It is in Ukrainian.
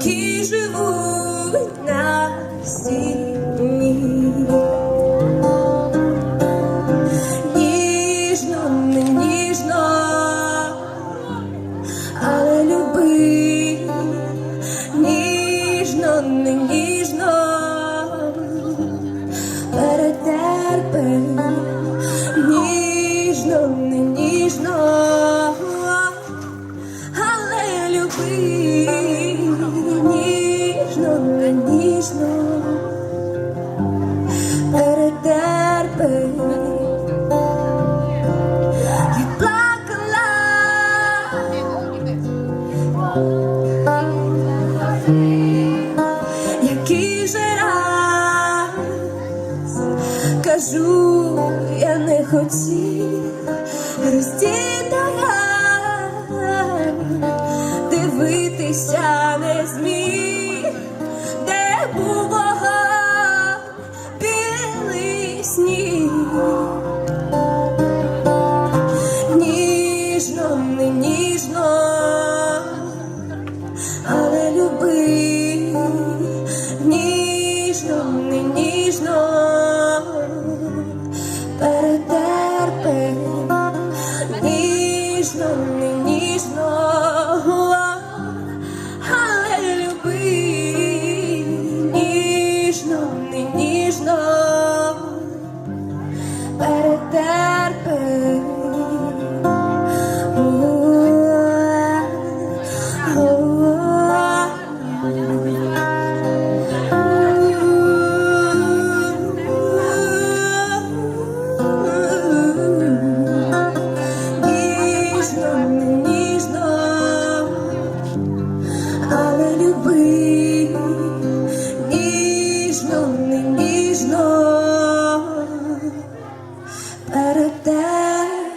які живуть на стіні. Ніжно, не але люби, ніжно, не ніжно, ніжно, ніжно, перетерпи. І який же кажу, я не хотів роздітая, дивитися не зміг, увага, білий сніг, ніжно, не ніжно, але люби, ніжно, не ніжно, перетерпи, ніжно, не ніжно. ніжно, не ніжно перетерпи.